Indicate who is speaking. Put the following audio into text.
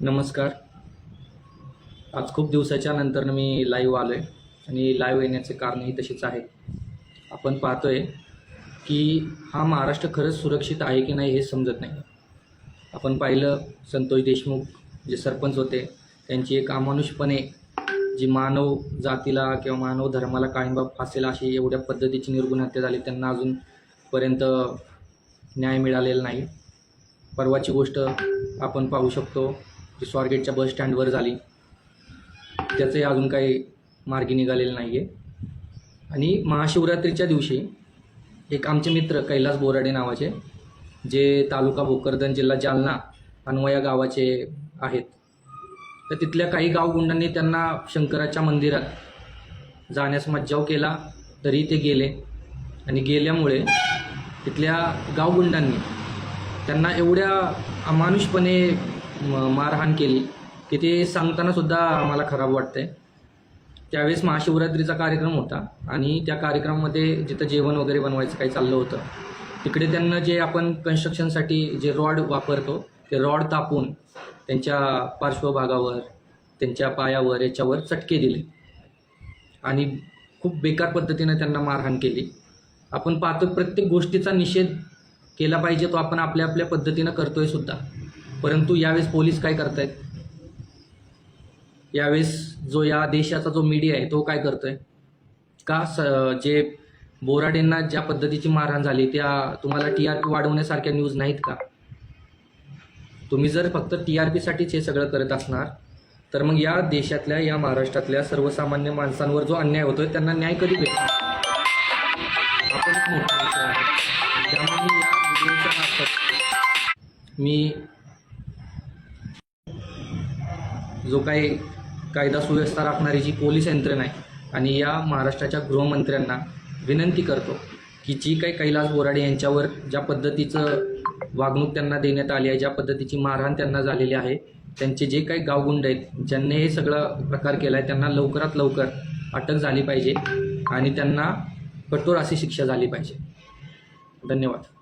Speaker 1: नमस्कार. आज खूप दिवसाच्या नंतर मी लाईव्ह आलो आहे आणि लाईव्ह येण्याचे कारणही तशीच आहे. आपण पाहतो आहे की हा महाराष्ट्र खरंच सुरक्षित आहे की नाही हे समजत नाही. आपण पाहिलं संतोष देशमुख जे सरपंच होते त्यांची एक अमानुषपणे जी मानव जातीला किंवा मानव धर्माला काळिंबा फासेल अशी एवढ्या पद्धतीची निर्गुण हत्या झाली त्यांना अजूनपर्यंत न्याय मिळालेला नाही. परवाची गोष्ट आपण पाहू शकतो. जी स्वारगेटच्या बस स्टँडवर झाली. त्याचंही अजून काही मार्गी निघालेलं नाही आहे आणि महाशिवरात्रीच्या दिवशी एक आमचे मित्र कैलास बोराडे नावाचे जे तालुका भोकरदन जिल्हा जालना अन्वया गावाचे आहेत. तर तिथल्या काही गावगुंडांनी त्यांना शंकराच्या मंदिरात जाण्यास मज्जाव केला तरी ते गेले. आणि गेल्यामुळे तिथल्या गावगुंडांनी त्यांना एवढ्या अमानुषपणे म- मारहाण केली. की ते सांगतानासुद्धा आम्हाला खराब वाटतंय. त्यावेळेस महाशिवरात्रीचा कार्यक्रम होता आणि त्या कार्यक्रमामध्ये जिथं जेवण वगैरे बनवायचं काही चाललं होतं तिकडे त्यांना जे आपण कन्स्ट्रक्शनसाठी जे रॉड वापरतो ते रॉड तापून त्यांच्या पार्श्वभागावर त्यांच्या पायावर याच्यावर चटके दिले. आणि खूप बेकार पद्धतीनं त्यांना मारहाण केली. आपण पाहतो प्रत्येक गोष्टीचा निषेध केला पाहिजे तो आपण आपल्या आपल्या पद्धतीनं करतोय सुद्धा. परंतु यावेळेस पोलीस काय करतायत? यावेळेस जो या देशाचा जो मीडिया आहे तो काय करतोय? का स जे बोराडेंना ज्या पद्धतीची मारहाण झाली त्या तुम्हाला टी आर पी वाढवण्यासारख्या न्यूज नाहीत का? तुम्ही जर फक्त टी आर पीसाठीच हे सगळं करत असणार तर मग या देशातल्या या महाराष्ट्रातल्या सर्वसामान्य माणसांवर जो अन्याय होतोय त्यांना न्याय कधी भेटणार? आपण मोठा विषय आहे. त्यामुळे मी या व्हिडिओच्या मार्फत मी जो काही कायदा सुव्यवस्था राखणारी जी पोलीस यंत्रणा आहे आणि या महाराष्ट्राच्या गृहमंत्र्यांना विनंती करतो की जी काही कैलास बोराडे यांच्यावर ज्या पद्धतीचं वागणूक त्यांना देण्यात आली आहे ज्या पद्धतीची मारहाण त्यांना झालेली आहे त्यांचे जे काही गावगुंड आहेत ज्यांनी हे सगळं प्रकार केला आहे त्यांना लवकरात लवकर अटक झाली पाहिजे आणि त्यांना कठोर अशी शिक्षा झाली पाहिजे. धन्यवाद.